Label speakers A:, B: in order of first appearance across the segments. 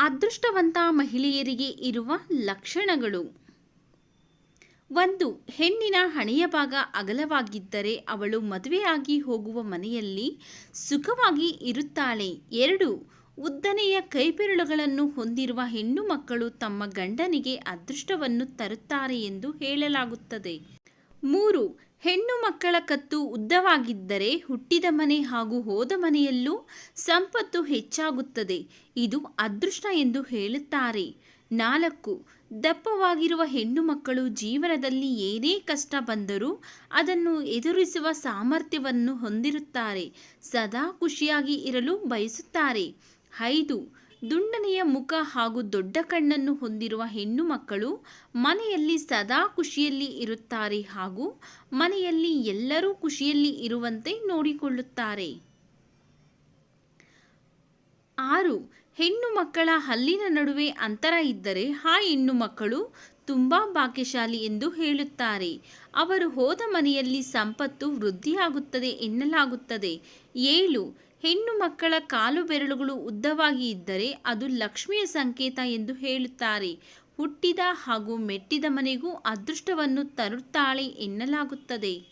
A: ಅದೃಷ್ಟವಂತ ಮಹಿಳೆಯರಿಗೆ ಇರುವ ಲಕ್ಷಣಗಳು. ಒಂದು, ಹೆಣ್ಣಿನ ಹಣೆಯ ಭಾಗ ಅಗಲವಾಗಿದ್ದರೆ ಅವಳು ಮದುವೆಯಾಗಿ ಹೋಗುವ ಮನೆಯಲ್ಲಿ ಸುಖವಾಗಿ ಇರುತ್ತಾಳೆ. ಎರಡು, ಉದ್ದನೆಯ ಕೈಬೆರಳುಗಳನ್ನು ಹೊಂದಿರುವ ಹೆಣ್ಣು ಮಕ್ಕಳು ತಮ್ಮ ಗಂಡನಿಗೆ ಅದೃಷ್ಟವನ್ನು ತರುತ್ತಾರೆ ಎಂದು ಹೇಳಲಾಗುತ್ತದೆ. ಮೂರು ಹೆಣ್ಣು ಮಕ್ಕಳ ಕತ್ತು ಉದ್ದವಾಗಿದ್ದರೆ ಹುಟ್ಟಿದ ಮನೆ ಹಾಗೂ ಹೋದ ಮನೆಯಲ್ಲೂ ಸಂಪತ್ತು ಹೆಚ್ಚಾಗುತ್ತದೆ. ಇದು ಅದೃಷ್ಟ ಎಂದು ಹೇಳುತ್ತಾರೆ. ನಾಲ್ಕು, ದಪ್ಪವಾಗಿರುವ ಹೆಣ್ಣು ಮಕ್ಕಳು ಜೀವನದಲ್ಲಿ ಏನೇ ಕಷ್ಟ ಬಂದರೂ ಅದನ್ನು ಎದುರಿಸುವ ಸಾಮರ್ಥ್ಯವನ್ನು ಹೊಂದಿರುತ್ತಾರೆ. ಸದಾ ಖುಷಿಯಾಗಿ ಇರಲು ಬಯಸುತ್ತಾರೆ. ಐದು ದುಂಡನೆಯ ಮುಖ ಹಾಗೂ ದೊಡ್ಡ ಕಣ್ಣನ್ನು ಹೊಂದಿರುವ ಹೆಣ್ಣು ಮಕ್ಕಳು ಮನೆಯಲ್ಲಿ ಸದಾ ಖುಷಿಯಲ್ಲಿ ಇರುತ್ತಾರೆ ಹಾಗೂ ಮನೆಯಲ್ಲಿ ಎಲ್ಲರೂ ಖುಷಿಯಲ್ಲಿ ಇರುವಂತೆ ನೋಡಿಕೊಳ್ಳುತ್ತಾರೆ. ಆರು, ಹೆಣ್ಣು ಮಕ್ಕಳ ಹಲ್ಲಿನ ನಡುವೆ ಅಂತರ ಇದ್ದರೆ ಆ ಹೆಣ್ಣು ಮಕ್ಕಳು ತುಂಬ ಭಾಗ್ಯಶಾಲಿ ಎಂದು ಹೇಳುತ್ತಾರೆ. ಅವರು ಹೋದ ಮನೆಯಲ್ಲಿ ಸಂಪತ್ತು ವೃದ್ಧಿಯಾಗುತ್ತದೆ ಎನ್ನಲಾಗುತ್ತದೆ. ಏಳು ಹೆಣ್ಣು ಮಕ್ಕಳ ಕಾಲು ಬೆರಳುಗಳು ಉದ್ದವಾಗಿ ಇದ್ದರೆ ಅದು ಲಕ್ಷ್ಮಿಯ ಸಂಕೇತ ಎಂದು ಹೇಳುತ್ತಾರೆ. ಹುಟ್ಟಿದ ಹಾಗೂ ಮೆಟ್ಟಿದ ಮನೆಗೂ ಅದೃಷ್ಟವನ್ನು ತರುತ್ತಾಳೆ ಎನ್ನಲಾಗುತ್ತದೆ.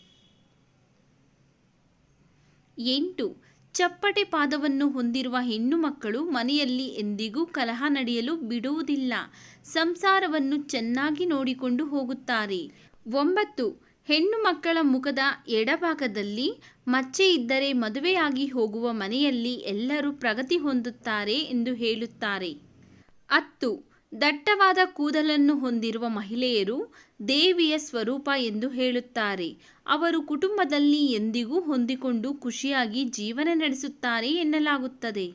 A: ಎಂಟು. ಚಪ್ಪಟೆ ಪಾದವನ್ನು ಹೊಂದಿರುವ ಹೆಣ್ಣು ಮಕ್ಕಳು ಮನೆಯಲ್ಲಿ ಎಂದಿಗೂ ಕಲಹ ನಡೆಯಲು ಬಿಡುವುದಿಲ್ಲ. ಸಂಸಾರವನ್ನು ಚೆನ್ನಾಗಿ ನೋಡಿಕೊಂಡು ಹೋಗುತ್ತಾರೆ. ಒಂಬತ್ತು. ಹೆಣ್ಣು ಮಕ್ಕಳ ಮುಖದ ಎಡಭಾಗದಲ್ಲಿ ಮಚ್ಚೆ ಇದ್ದರೆ ಮದುವೆಯಾಗಿ ಹೋಗುವ ಮನೆಯಲ್ಲಿ ಎಲ್ಲರೂ ಪ್ರಗತಿ ಹೊಂದುತ್ತಾರೆ ಎಂದು ಹೇಳುತ್ತಾರೆ. ಹತ್ತು ದಟ್ಟವಾದ ಕೂದಲನ್ನು ಹೊಂದಿರುವ ಮಹಿಳೆಯರು ದೇವಿಯ ಸ್ವರೂಪ ಎಂದು ಹೇಳುತ್ತಾರೆ. ಅವರು ಕುಟುಂಬದಲ್ಲಿ ಎಂದಿಗೂ ಹೊಂದಿಕೊಂಡು ಖುಷಿಯಾಗಿ ಜೀವನ ನಡೆಸುತ್ತಾರೆ ಎನ್ನಲಾಗುತ್ತದೆ.